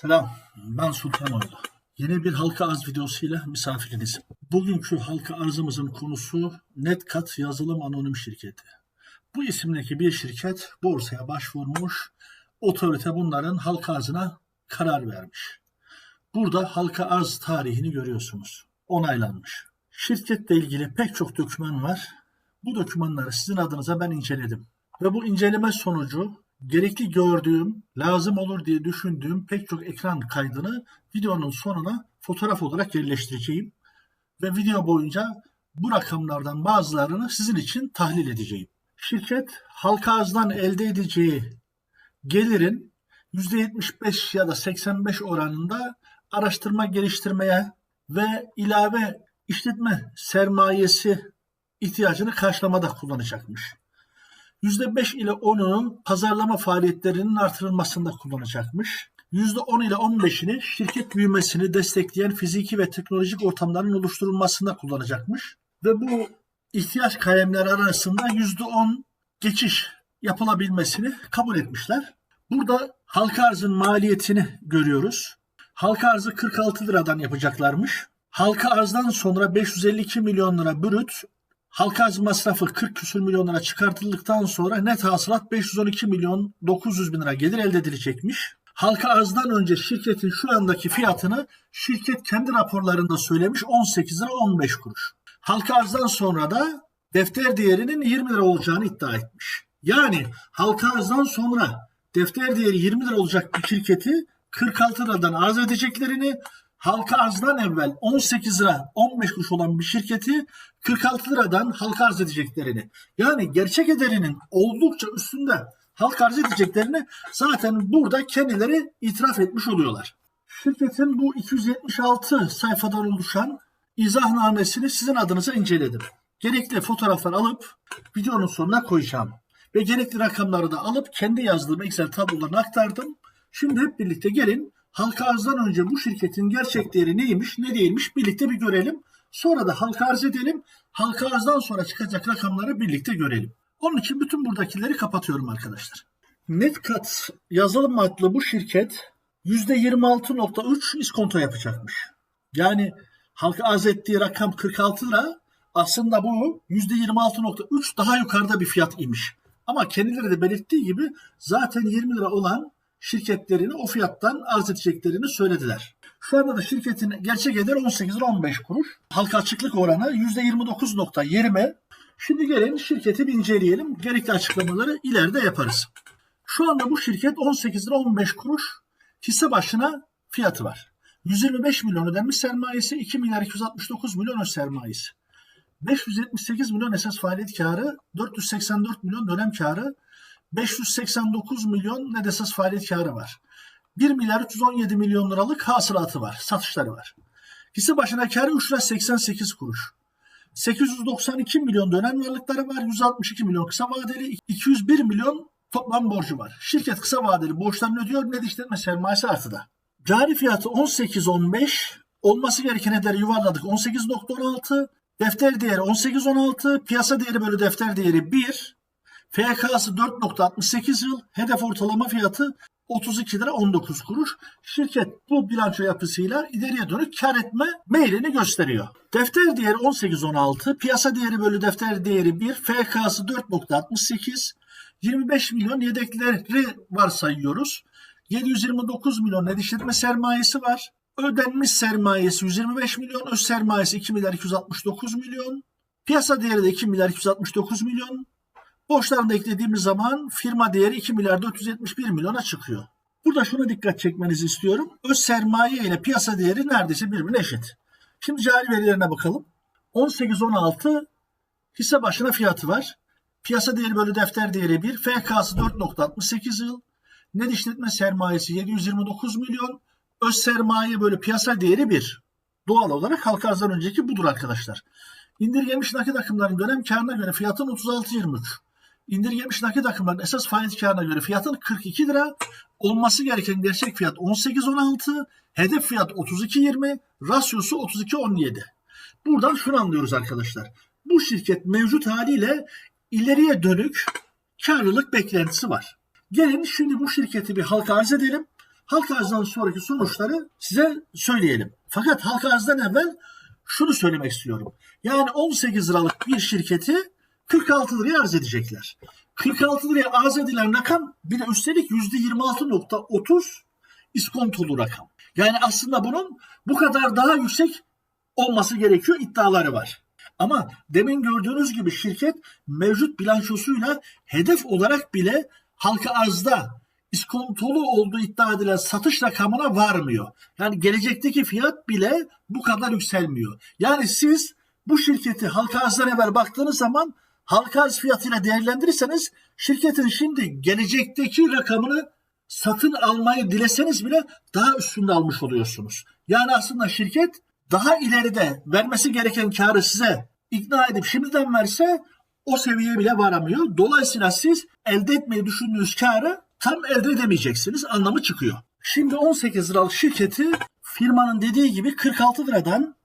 Selam, ben Sultanoğlu. Yeni bir halka arz videosuyla misafirinizim. Bugünkü halka arzımızın konusu Netcat Yazılım Anonim Şirketi. Bu isimdeki bir şirket borsaya başvurmuş, otorite bunların halka arzına karar vermiş. Burada halka arz tarihini görüyorsunuz. Onaylanmış. Şirketle ilgili pek çok doküman var. Bu dokümanları sizin adınıza ben inceledim. Ve bu inceleme sonucu gerekli gördüğüm, lazım olur diye düşündüğüm pek çok ekran kaydını videonun sonuna fotoğraf olarak yerleştireceğim. Ve video boyunca bu rakamlardan bazılarını sizin için tahlil edeceğim. Şirket halka arzdan elde edeceği gelirin %75 ya da 85 oranında araştırma geliştirmeye ve ilave işletme sermayesi ihtiyacını karşılamada kullanacakmış. %5 ile 10'unu pazarlama faaliyetlerinin artırılmasında kullanacakmış. %10 ile 15'ini şirket büyümesini destekleyen fiziki ve teknolojik ortamların oluşturulmasında kullanacakmış. Ve bu ihtiyaç kalemleri arasında %10 geçiş yapılabilmesini kabul etmişler. Burada halka arzın maliyetini görüyoruz. Halka arzı 46 liradan yapacaklarmış. Halka arzdan sonra 552 milyon lira brüt, halka arz masrafı 40 küsür milyon lira çıkartıldıktan sonra net hasılat 512 milyon 900 bin lira gelir elde edilecekmiş. Halka arzdan önce şirketin şu andaki fiyatını şirket kendi raporlarında söylemiş 18 lira 15 kuruş. Halka arzdan sonra da defter değerinin 20 lira olacağını iddia etmiş. Yani halka arzdan sonra defter değeri 20 lira olacak bir şirketi 46 liradan arz edeceklerini halka arzdan evvel 18 lira 15 kuruş olan bir şirketi 46 liradan halka arz edeceklerini yani gerçek ederinin oldukça üstünde halka arz edeceklerini zaten burada kendileri itiraf etmiş oluyorlar. Şirketin bu 276 sayfadan oluşan izahnamesini sizin adınıza inceledim. Gerekli fotoğraflar alıp videonun sonuna koyacağım. Ve gerekli rakamları da alıp kendi yazdığım Excel tablolarına aktardım. Şimdi hep birlikte gelin halka arzdan önce bu şirketin gerçek değeri neymiş ne değilmiş birlikte bir görelim. Sonra da halka arz edelim. Halka arzdan sonra çıkacak rakamları birlikte görelim. Onun için bütün buradakileri kapatıyorum arkadaşlar. Netcat yazılım adlı bu şirket %26.3 iskonto yapacakmış. Yani halka arz ettiği rakam 46 lira aslında bu %26.3 daha yukarıda bir fiyat imiş. Ama kendileri de belirttiği gibi zaten 20 lira olan şirketlerini o fiyattan arz edeceklerini söylediler. Şu anda da şirketin gerçek eder 18 lira 15 kuruş. Halka açıklık oranı %29.20. Şimdi gelin şirketi bir inceleyelim. Gerekli açıklamaları ileride yaparız. Şu anda bu şirket 18 lira 15 kuruş hisse başına fiyatı var. 125 milyon ödenmiş sermayesi, 2 milyar 269 milyon öz sermayesi. 578 milyon esas faaliyet karı, 484 milyon dönem karı, 589 milyon esas faaliyet karı var. 1 milyar 317 milyon liralık hasılatı var, satışları var. Hisse başına karı 3 lira 88 kuruş. 892 milyon dönem varlıkları var, 162 milyon kısa vadeli, 201 milyon toplam borcu var. Şirket kısa vadeli borçlarını ödüyor, net işletme sermayesi artıda. Cari fiyatı 18.15, olması gereken ederleri yuvarladık 18.16, defter değeri 18.16, piyasa değeri bölü defter değeri 1, FK'sı 4.68 yıl, hedef ortalama fiyatı 32 lira 19 kuruş. Şirket bu bilanço yapısıyla ileriye dönük kar etme meylini gösteriyor. Defter değeri 18.16, piyasa değeri bölü defter değeri 1, FK'sı 4.68, 25 milyon yedekleri varsayıyoruz. 729 milyon net işletme sermayesi var. Ödenmiş sermayesi 125 milyon, öz sermayesi 2 milyar 269 milyon. Piyasa değeri de 2 milyar 269 milyon. Borçlarını eklediğimiz zaman firma değeri 2 milyar 471 milyona çıkıyor. Burada şuna dikkat çekmenizi istiyorum. Öz sermaye ile piyasa değeri neredeyse birbirine eşit. Şimdi cari verilerine bakalım. 18-16 hisse başına fiyatı var. Piyasa değeri bölü defter değeri 1. FK'sı 4.68 yıl. Net işletme sermayesi 729 milyon. Öz sermaye bölü piyasa değeri 1. Doğal olarak halka arzdan önceki budur arkadaşlar. İndirgemiş nakit akımların dönem karına göre fiyatın 36.23. İndirgemiş nakit akımların esas faiz karına göre fiyatın 42 lira. Olması gereken gerçek fiyat 18.16. Hedef fiyat 32.20. Rasyosu 32.17. Buradan şunu anlıyoruz arkadaşlar. Bu şirket mevcut haliyle ileriye dönük karlılık beklentisi var. Gelin şimdi bu şirketi bir halka arz edelim. halka arzdan sonraki sonuçları size söyleyelim. Fakat halka arzdan evvel şunu söylemek istiyorum. Yani 18 liralık bir şirketi 46 liraya arz edecekler. 46 liraya arz edilen rakam bir de üstelik %26.30 iskontolu rakam. Yani aslında bunun bu kadar daha yüksek olması gerekiyor iddiaları var. Ama demin gördüğünüz gibi şirket mevcut bilançosuyla hedef olarak bile halka arzda iskontolu olduğu iddia edilen satış rakamına varmıyor. Yani gelecekteki fiyat bile bu kadar yükselmiyor. Yani siz bu şirketi halka arzdan evvel baktığınız zaman halka arz fiyatıyla değerlendirirseniz şirketin şimdi gelecekteki rakamını satın almayı dileseniz bile daha üstünde almış oluyorsunuz. Yani aslında şirket daha ileride vermesi gereken karı size ikna edip şimdiden verse o seviyeye bile varamıyor. Dolayısıyla siz elde etmeyi düşündüğünüz karı tam elde edemeyeceksiniz anlamı çıkıyor. Şimdi 18 liralık şirketi firmanın dediği gibi 46 liradan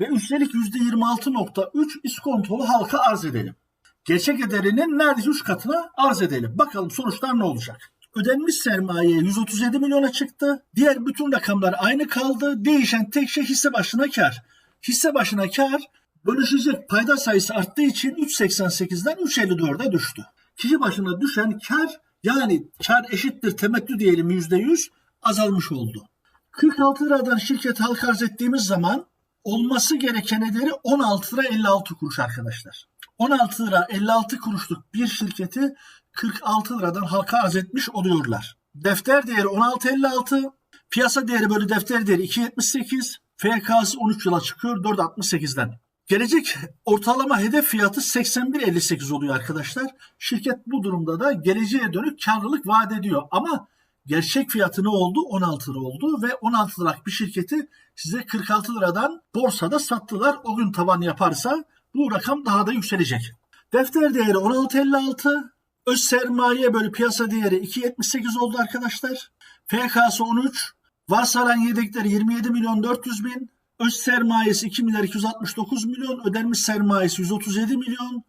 ve üstelik %26.3 iskontolu halka arz edelim. Gerçek ederinin neredeyse 3 katına arz edelim. Bakalım sonuçlar ne olacak? Ödenmiş sermaye 137 milyona çıktı. Diğer bütün rakamlar aynı kaldı. Değişen tek şey hisse başına kar. Hisse başına kar bölüşecek payda sayısı arttığı için 3.88'den 3.54'e düştü. Kişi başına düşen kar yani kar eşittir temettü diyelim %100 azalmış oldu. 46 liradan şirket halka arz ettiğimiz zaman olması gereken ederi 16 lira 56 kuruş arkadaşlar. 16 lira 56 kuruşluk bir şirketi 46 liradan halka arz etmiş oluyorlar. Defter değeri 16.56, piyasa değeri bölü defter değeri 2.78, FK'sı 13 yıla çıkıyor 4.68'den. Gelecek ortalama hedef fiyatı 81.58 oluyor arkadaşlar. Şirket bu durumda da geleceğe dönük karlılık vaat ediyor. Ama gerçek fiyatı ne oldu? 16 lira oldu ve 16 liralık bir şirketi size 46 liradan borsada sattılar. O gün tavan yaparsa bu rakam daha da yükselecek. Defter değeri 16.56, öz sermaye bölü piyasa değeri 2.78 oldu arkadaşlar. FK'sı 13, varsayılan yedekleri 27 milyon 400 bin, öz sermayesi 2 milyar 269 milyon, ödenmiş sermayesi 137 milyon,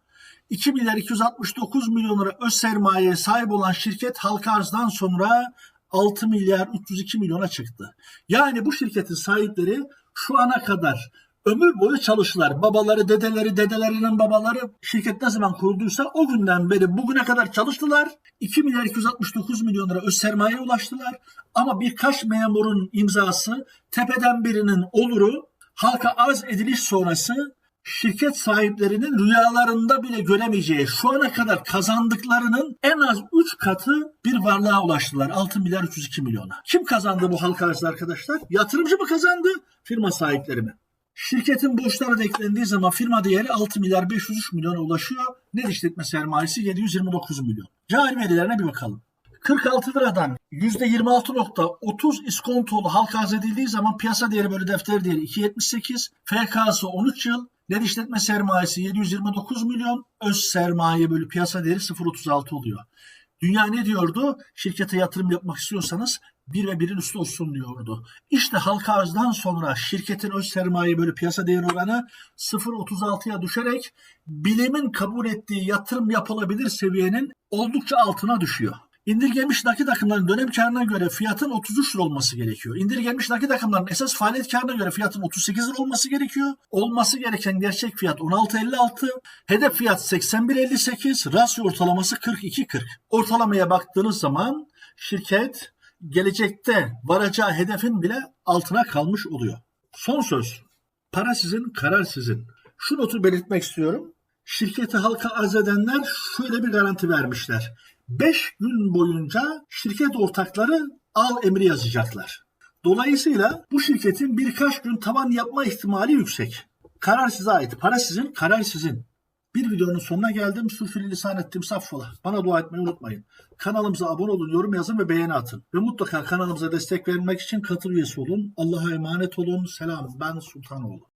2 milyar 269 milyon lira öz sermayeye sahip olan şirket halka arzdan sonra 6 milyar 302 milyona çıktı. Yani bu şirketin sahipleri şu ana kadar ömür boyu çalıştılar. Babaları, dedeleri, dedelerinin babaları şirket ne zaman kurulduysa o günden beri bugüne kadar çalıştılar. 2 milyar 269 milyon lira öz sermayeye ulaştılar. Ama birkaç memurun imzası, tepeden birinin oluru, halka arz ediliş sonrası şirket sahiplerinin rüyalarında bile göremeyeceği şu ana kadar kazandıklarının en az 3 katı bir varlığa ulaştılar. 6 milyar 302 milyona. Kim kazandı bu halka arzı arkadaşlar? Yatırımcı mı kazandı? Firma sahipleri mi? Şirketin borçları da eklendiği zaman firma değeri 6 milyar 503 milyona ulaşıyor. Net işletme sermayesi 729 milyon. Cari verilerine bir bakalım. 46 liradan %26.30 iskontolu halka arz edildiği zaman piyasa değeri bölü defter değeri 2.78, FK'sı 13 yıl, net işletme sermayesi 729 milyon, öz sermaye bölü piyasa değeri 0.36 oluyor. Dünya ne diyordu? Şirkete yatırım yapmak istiyorsanız bir ve birin üstü olsun diyordu. İşte halka arzdan sonra şirketin öz sermaye bölü piyasa değeri oranı 0.36'ya düşerek bilimin kabul ettiği yatırım yapılabilir seviyenin oldukça altına düşüyor. İndirgenmiş nakit akımların dönem karına göre fiyatın 33 lira olması gerekiyor. İndirgenmiş nakit akımların esas faaliyet karına göre fiyatın 38 lira olması gerekiyor. Olması gereken gerçek fiyat 16.56. Hedef fiyat 81.58. Rasyo ortalaması 42.40. Ortalamaya baktığınız zaman şirket gelecekte varacağı hedefin bile altına kalmış oluyor. Son söz. Para sizin, karar sizin. Şu notu belirtmek istiyorum. Şirketi halka arz edenler şöyle bir garanti vermişler. 5 gün boyunca şirket ortakları al emri yazacaklar. Dolayısıyla bu şirketin birkaç gün tavan yapma ihtimali yüksek. Karar size ait. Para sizin, karar sizin. Bir videonun sonuna geldim. Sürfülü lisan ettim saffola. Bana dua etmeyi unutmayın. Kanalımıza abone olun, yorum yazın ve beğeni atın. Ve mutlaka kanalımıza destek vermek için katıl üyesi olun. Allah'a emanet olun. Selam. Ben Sultanoğlu.